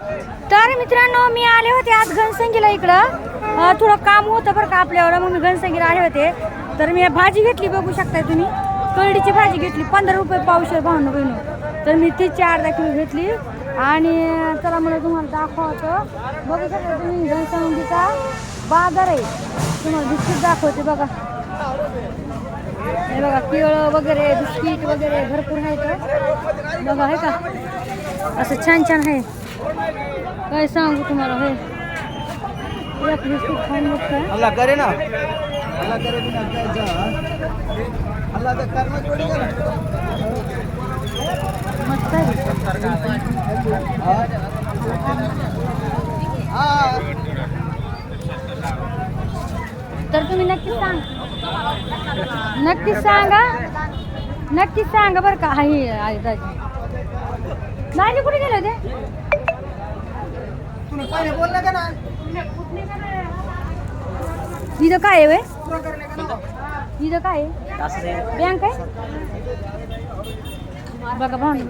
तर मित्रांनो मी आले होते आज घनसंगीला इकडं. थोडं काम होतं बरं का आपल्यावर मग मी घनसंगीला आले होते. तर मी भाजी घेतली बघू शकताय तुम्ही. कळडीची भाजी घेतली पंधरा रुपये पावशेर भावनं बहिणू. तर मी ती अर्धा किलो घेतली. आणि चला मला तुम्हाला दाखवतो बघू शकता तुम्ही घनसंगीचा बाजार आहे. तुम्हाला बिस्किट दाखवते बघा. हे बघा केळं वगैरे बिस्किट वगैरे भरपूर आहेत. बघा आहे का? असं छान छान आहे. काय सांगू तुम्हाला हे? अल्लाह करे ना. अल्लाह करे बिना अल्लाह थोड़ी मस्त तर तुम्ही नक्कीच सांग. नक्कीच सांगा. नक्कीच सांगा बरं का. आहे आहे दाजी दाजी कुठे गेले होते तूने पहले बोलने का ना इथं काय आहे इथं काय आहे? बँक आहे? बघा भावनी